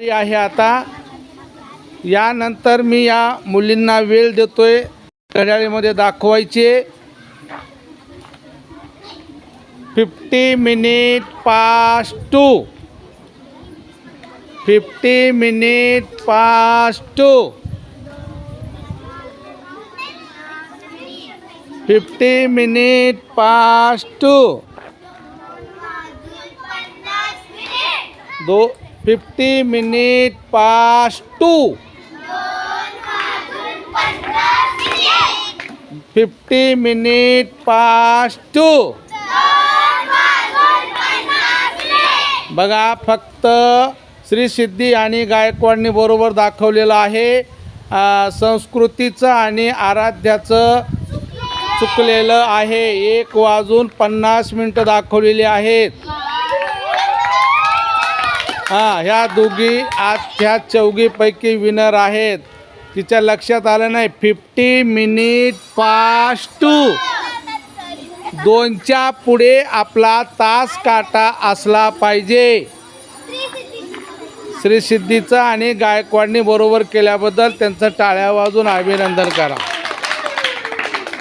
आहे आता. यानंतर मी या मुलींना वेळ देतोय. घड्याळीमध्ये दाखवायचे fifty minute past two. Fifty minute past two. Fifty minute past two. दो fifty minute past two. Fifty minute past two. बघा फक्त श्री सिद्धी आणि गायकवाडनी बरोबर दाखवलेलं आहे. संस्कृतीचं आणि आराध्याचं चुकलेलं आहे. एक वाजून पन्नास मिनटं दाखवलेली आहेत. हां ह्या दोघी आज ह्या चौघीपैकी विनर आहेत. तिच्या लक्षात आलं नाही. फिफ्टी मिनिट पास टू दोनच्या पुढे आपला तास काटा असला पाहिजे. श्री सिद्धीचं आणि गायकवाडनी बरोबर केल्याबद्दल त्यांचं टाळ्या वाजून अभिनंदन करा.